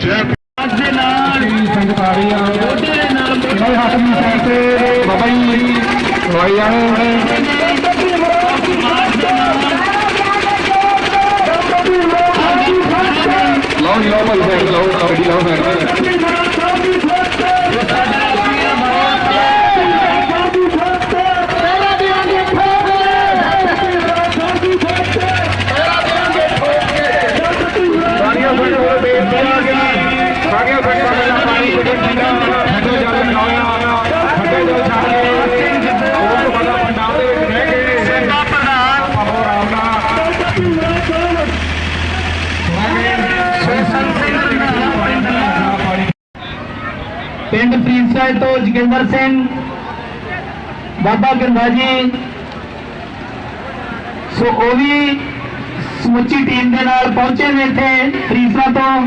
ਅੱਜ ਦੇ ਨਾਲ ਸੰਗਤ ਆ ਰਹੀ ਆ ਦੇ ਨਾਲ ਮੇਰੇ ਹੱਥ ਨੂੰ ਸਾਈਡ ਤੇ ਬਾਬਾ ਜੀ ਦਵਾਈ ਆਏ ਪਿੰਡ ਪ੍ਰਿੰਸਾਈ ਤੋਂ ਜਗਿੰਦਰ ਸਿੰਘ, ਬਾਬਾ ਗੰਗਾ ਜੀ। ਸੋ ਉਹ ਵੀ ਸਮੁੱਚੀ ਟੀਮ ਦੇ ਨਾਲ ਪਹੁੰਚੇ ਨੇ ਇੱਥੇ ਪ੍ਰੀਸਾ ਤੋਂ।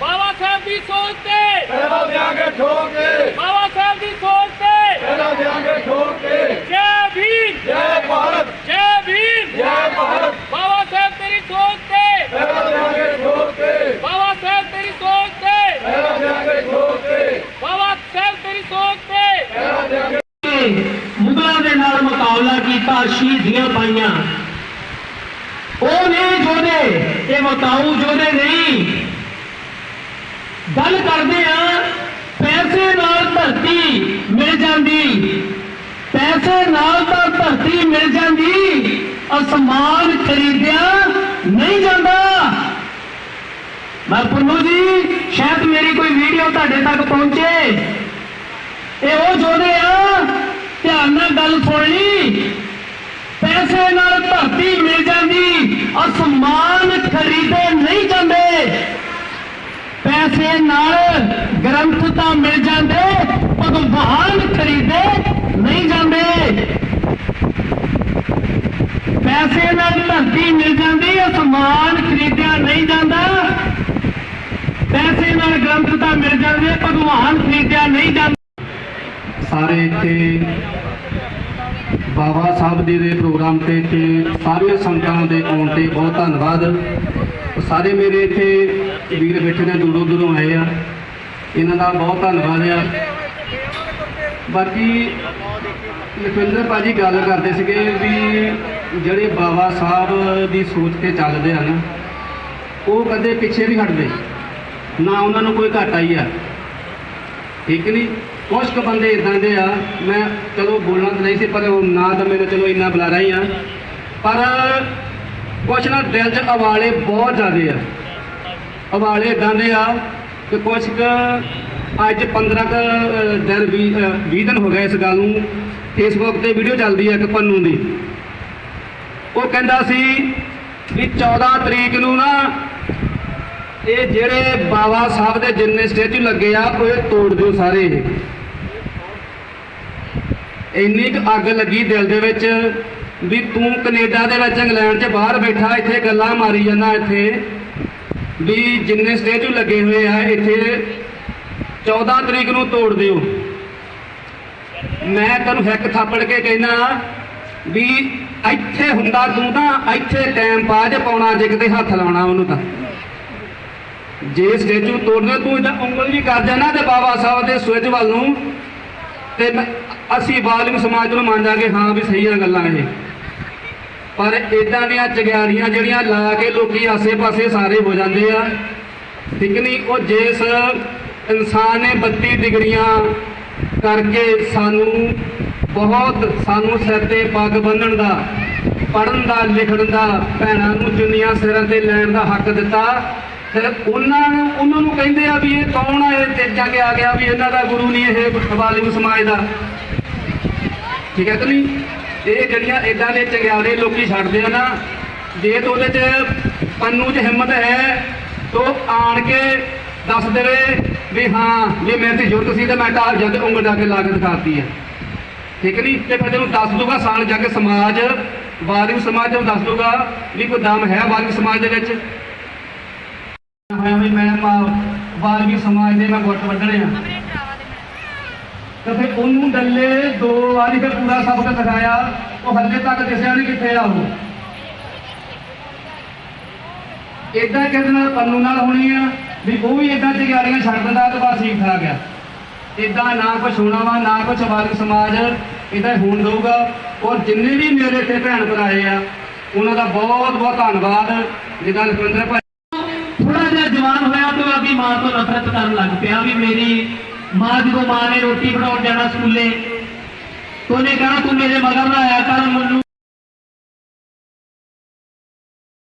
ਬਾਬਾ ਸਾਹਿਬ ਦੀ ਸੋਚ ਤੇ ਪਹਿਲਾਂ ਦਿਆਂਗੇ ਠੋਕ ਕੇ ਬਾਬਾ ਸਾਹਿਬ ਦੀ ਸੋਚ ਤੇ ਪਹਿਲਾਂ ਦਿਆਂਗੇ ਠੋਕ ਕੇ ਜੈ ਭੀਮ ਜੈ ਭਾਰਤ ਜੈ ਭੀਮ ਜੈ ਭਾਰਤ ਬਾਬਾ ਸਾਹਿਬ ਤੇਰੀ ਸੋਚ ਤੇ ਪਹਿਲਾਂ ਦਿਆਂਗੇ ਠੋਕ ਕੇ ਬਾਬਾ ਸਾਹਿਬ ਤੇਰੀ ਸੋਚ ਤੇ ਪਹਿਲਾਂ ਦਿਆਂਗੇ ਠੋਕ ਕੇ ਬਾਬਾ ਸਾਹਿਬ ਤੇਰੀ ਸੋਚ ਤੇ ਪਹਿਲਾਂ ਦਿਆਂਗੇ ਮੁਗਲਾਂ ਦੇ ਨਾਲ ਮੁਕਾਬਲਾ ਕੀਤਾ ਸ਼ਹੀਦੀਆਂ ਪਾਈਆਂ। ਉਹ ਨੇ ਜੋਧੇ ਇਹ ਮਤਾਊ ਜੋਧੇ ਨਹੀਂ। ਗੱਲ ਕਰਦੇ ਆ, ਪੈਸੇ ਨਾਲ ਧਰਤੀ ਮਿਲ ਜਾਂਦੀ। ਪੈਸੇ ਨਾਲ ਤਾਂ ਧਰਤੀ ਮਿਲ ਜਾਂਦੀ, ਅਸਮਾਨ ਖਰੀਦਿਆ ਨਹੀਂ ਜਾਂਦਾ। ਮੈਂ ਪੁੰਨੂ ਜੀ, ਸ਼ਾਇਦ ਮੇਰੀ ਕੋਈ ਵੀਡੀਓ ਤੁਹਾਡੇ ਤੱਕ ਪਹੁੰਚੇ। ਇਹ ਉਹ ਜੋਧੇ ਆ, ਧਿਆਨ ਨਾਲ ਗੱਲ ਸੁਣ ਪੈਸੇ ਨਾਲ ਧਰਤੀ ਮਿਲ ਜਾਂਦੀ, ਅਸਮਾਨ ਖਰੀਦੇ ਨਹੀਂ ਜਾਂਦੇ। ਪੈਸੇ ਨਾਲ ਗ੍ਰੰਥ ਤਾਂ ਮਿਲ ਜਾਂਦੇ ਭਗਵਾਨ ਖਰੀਦੇ ਨਹੀਂ ਜਾਂਦੇ। ਪੈਸੇ ਨਾਲ ਧਰਤੀ ਮਿਲ ਜਾਂਦੀ, ਅਸਮਾਨ ਖਰੀਦਿਆ ਨਹੀਂ ਜਾਂਦਾ। ਪੈਸੇ ਨਾਲ ਗ੍ਰੰਥ ਤਾਂ ਮਿਲ ਜਾਂਦੇ ਭਗਵਾਨ ਖਰੀਦਿਆ ਨਹੀਂ ਜਾਂਦਾ। ਸਾਰੇ ਇੱਥੇ ਬਾਬਾ ਸਾਹਿਬ ਜੀ ਦੇ ਪ੍ਰੋਗਰਾਮ ਤੇ ਇੱਥੇ ਸਾਰੀਆਂ ਸੰਗਤਾਂ ਦੇ ਆਉਣ ਤੇ ਬਹੁਤ ਧੰਨਵਾਦ। ਸਾਰੇ ਮੇਰੇ ਇੱਥੇ ਵੀਰ ਬੈਠੇ ਨੇ, ਦੂਰੋਂ ਦੂਰੋਂ ਆਏ ਆ। ਇਹਨਾਂ ਦਾ ਬਹੁਤ ਧੰਨਵਾਦ ਆ। ਬਾਕੀ ਲਖਵਿੰਦਰ ਭਾਜੀ ਗੱਲ ਕਰਦੇ ਸੀਗੇ ਵੀ ਜਿਹੜੇ ਬਾਬਾ ਸਾਹਿਬ ਦੀ ਸੋਚ ਤੇ ਚੱਲਦੇ ਹਨ ਉਹ ਕਦੇ ਪਿੱਛੇ ਨਹੀਂ ਹਟਦੇ। ਨਾ ਉਹਨਾਂ ਨੂੰ ਕੋਈ ਘਾਟਾ ਹੀ ਆ। ਠੀਕ ਨਹੀਂ? ਕੁਛ ਕੁ ਬੰਦੇ ਇਦਾਂ ਦੇ ਆ, ਮੈਂ ਚਲੋ ਬੋਲਣਾ ਤਾਂ ਨਹੀਂ ਸੀ, ਪਰ ਉਹ ਨਾ ਤਾਂ ਮੈਨੂੰ ਚਲੋ ਇੰਨਾ ਬੁਲਾਰਾ ਹੀ ਆ। ਪਰ ਕੁਛ ਨਾ ਦਿਲ 'ਚ ਅਵਾਲੇ ਬਹੁਤ ਜ਼ਿਆਦੇ ਆ। ਅਵਾਲੇ ਇਦਾਂ ਦੇ ਆ ਕਿ ਕੁਛ ਕੁ ਅੱਜ 15 ਕੁ ਦਿਨ 20 ਦਿਨ ਹੋ ਗਏ ਇਸ ਗੱਲ ਨੂੰ। ਫੇਸਬੁੱਕ ਤੇ ਵੀਡੀਓ ਚੱਲਦੀ ਆ ਇੱਕ ਪੰਨੂ ਦੀ। ਉਹ ਕਹਿੰਦਾ ਸੀ ਵੀ 14 ਤਰੀਕ ਨੂੰ ਨਾ ਇਹ ਜਿਹੜੇ ਬਾਬਾ ਸਾਹਿਬ ਦੇ ਜਿੰਨੇ ਸਟੈਚੂ ਲੱਗੇ ਆ, ਉਹ ਇਹ ਤੋੜ ਦਿਓ ਸਾਰੇ। ਇੰਨੀ ਕੁ ਅੱਗ ਲੱਗੀ ਦਿਲ ਦੇ ਵਿੱਚ ਵੀ ਤੂੰ ਕੈਨੇਡਾ ਦੇ ਵਿੱਚ ਇੰਗਲੈਂਡ 'ਚ ਬਾਹਰ ਬੈਠਾ, ਇੱਥੇ ਗੱਲਾਂ ਮਾਰੀ ਜਾਂਦਾ, ਇੱਥੇ ਵੀ ਜਿੰਨੇ ਸਟੈਚੂ ਲੱਗੇ ਹੋਏ ਆ, ਇੱਥੇ 14 ਤਰੀਕ ਨੂੰ ਤੋੜ ਦਿਓ। ਮੈਂ ਤੈਨੂੰ ਇੱਕ ਥਾਪੜ ਕੇ ਕਹਿੰਦਾ ਵੀ ਇੱਥੇ ਹੁੰਦਾ ਤੂੰ ਤਾਂ ਇੱਥੇ ਟਾਈਮ ਪਾ ਜੇ ਪਾਉਣਾ ਜੇ ਕਿਤੇ ਹੱਥ ਲਾਉਣਾ ਉਹਨੂੰ ਤਾਂ। ਜੇ ਸਟੈਚੂ ਤੋੜਨੇ ਤੂੰ ਇਹਦਾ ਉਂਗਲ ਵੀ ਕਰ ਜਾਣਾ ਤੇ ਬਾਬਾ ਸਾਹਿਬ ਦੇ ਸੂਰਜ ਵੱਲ ਨੂੰ। ਤੇ ਅਸੀਂ ਬਾਲਮ ਸਮਾਜ ਨੂੰ ਮੰਨ ਜਾਗੇ ਹਾਂ ਵੀ ਸਹੀਆਂ ਗੱਲਾਂ ਇਹ। ਪਰ ਇਦਾਂ ਦੀਆਂ ਚਗਿਆਰੀਆਂ ਜਿਹੜੀਆਂ ਲਾ ਕੇ ਲੋਕੀ ਆਸੇ-ਪਾਸੇ ਸਾਰੇ ਹੋ ਜਾਂਦੇ ਆ, ਠੀਕ ਨਹੀਂ, ਉਹ ਜਿਸ ਇਨਸਾਨ ਨੇ 32 ਡਿਗਰੀਆਂ ਕਰਕੇ ਸਾਨੂੰ ਬਹੁਤ ਸਾਨੂੰ ਸਿਰ ਤੇ ਪੱਗ ਬੰਨਣ ਦਾ ਪੜਨ ਦਾ, ਲਿਖਣ ਦਾ, ਭੈਣਾਂ ਨੂੰ ਚੁੰਨੀਆਂ ਸਿਰਾਂ ਤੇ ਲੈਣ ਦਾ ਹੱਕ ਦਿੱਤਾ ਫਿਰ ਉਹਨਾਂ ਉਹਨਾਂ ਨੂੰ ਕਹਿੰਦੇ ਆ ਵੀ ਇਹ ਕੌਣ ਆ, ਇਹ ਤੇਜਾ ਕੇ ਆ ਗਿਆ ਵੀ ਇਹਨਾਂ ਦਾ ਗੁਰੂ ਨਹੀਂ ਇਹ ਬਾਲਿਮ ਸਮਾਜ ਦਾ। ਠੀਕ ਹੈ ਕਿ ਨਹੀਂ? ਇਹ ਜਿਹੜੀਆਂ ਇਦਾਂ ਦੇ ਚੰਗਿਆੜੇ ਲੋਕੀ ਛੱਡਦੇ ਆ ਨਾ, ਜੇ ਤਾਂ ਉਹਦੇ 'ਚ ਪੰਨੂ 'ਚ ਹਿੰਮਤ ਹੈ, ਤੋ ਆਣ ਕੇ ਦੱਸ ਦੇਵੇ ਵੀ ਹਾਂ ਜੇ ਮੇਰੇ ਤੇ ਜ਼ਰੂਰਤ ਸੀ ਤਾਂ ਮੈਂ ਤਾਂ ਜਦ ਉਂਗਲ ਡਾ ਕੇ ਲਾ ਕੇ ਦਿਖਾਤੀ ਹੈ ਠੀਕ ਨਹੀਂ? ਤੇ ਫਿਰ ਤੈਨੂੰ ਦੱਸ ਦੂਗਾ ਸਾਲ ਜਾ ਕੇ ਸਮਾਜ ਵਾਰਿਕ ਸਮਾਜ ਨੂੰ ਦੱਸ ਦੂਗਾ ਵੀ ਕੋਈ ਦਮ ਹੈ ਵਾਰਿਕ ਸਮਾਜ ਦੇ ਵਿੱਚ ਹੋਇਆ ਵੀ ਮੈਂ ਵਾਰਿਕ ਸਮਾਜ ਦੇ ਮੈਂ ਗੁੱਟ ਵੱਢਣੇ ਆ। ਤੇ ਫਿਰ ਉਹਨੂੰ ਡੱਲੇ ਦੋ ਵਾਰੀ ਫਿਰ ਪੂਰਾ ਸਬਕ ਸਿਖਾਇਆ ਉਹ ਹੱਲੇ ਤੱਕ ਦਿਸਿਆ ਨਹੀਂ ਕਿੱਥੇ ਆ ਉਹ। ਇਦਾਂ ਕਿਸੇ ਨਾਲ ਪੰਨੂ ਨਾਲ ਹੋਣੀ ਆ ਵੀ ਉਹ ਵੀ ਇਦਾਂ ਚਿਗਾਰੀਆਂ ਛੱਡ ਦਿੰਦਾ ਤੇ ਬਸ ਠੀਕ ਠਾਕ ਆ। ਇਦਾਂ ਨਾ ਕੁਛ ਹੋਣਾ ਵਾ ਨਾ ਕੁਛ ਵਾਰਿਕ ਸਮਾਜ ਇਦਾਂ ਹੋਣ ਦਊਗਾ। ਔਰ ਜਿੰਨੇ ਵੀ ਮੇਰੇ ਇੱਥੇ ਭੈਣ ਭਰਾਏ ਆ ਉਹਨਾਂ ਦਾ ਬਹੁਤ ਬਹੁਤ ਧੰਨਵਾਦ। ਜਿੱਦਾਂ ਲਖਵਿੰਦਰ ਮਾਂ ਤੋਂ ਨਫ਼ਰਤ ਕਰਨ ਲੱਗ ਪਿਆ ਵੀ ਮੇਰੀ ਮਾਂ ਜਦੋਂ ਮਾਂ ਨੇ ਰੋਟੀ ਬਣਾਉਣ ਜਾਣਾ ਸਕੂਲੇ ਤੇ ਉਹਨੇ ਕਹਣਾ ਤੂੰ ਮੇਰੇ ਮਗਰ ਨਾ ਆਇਆ ਕਰ, ਮੈਨੂੰ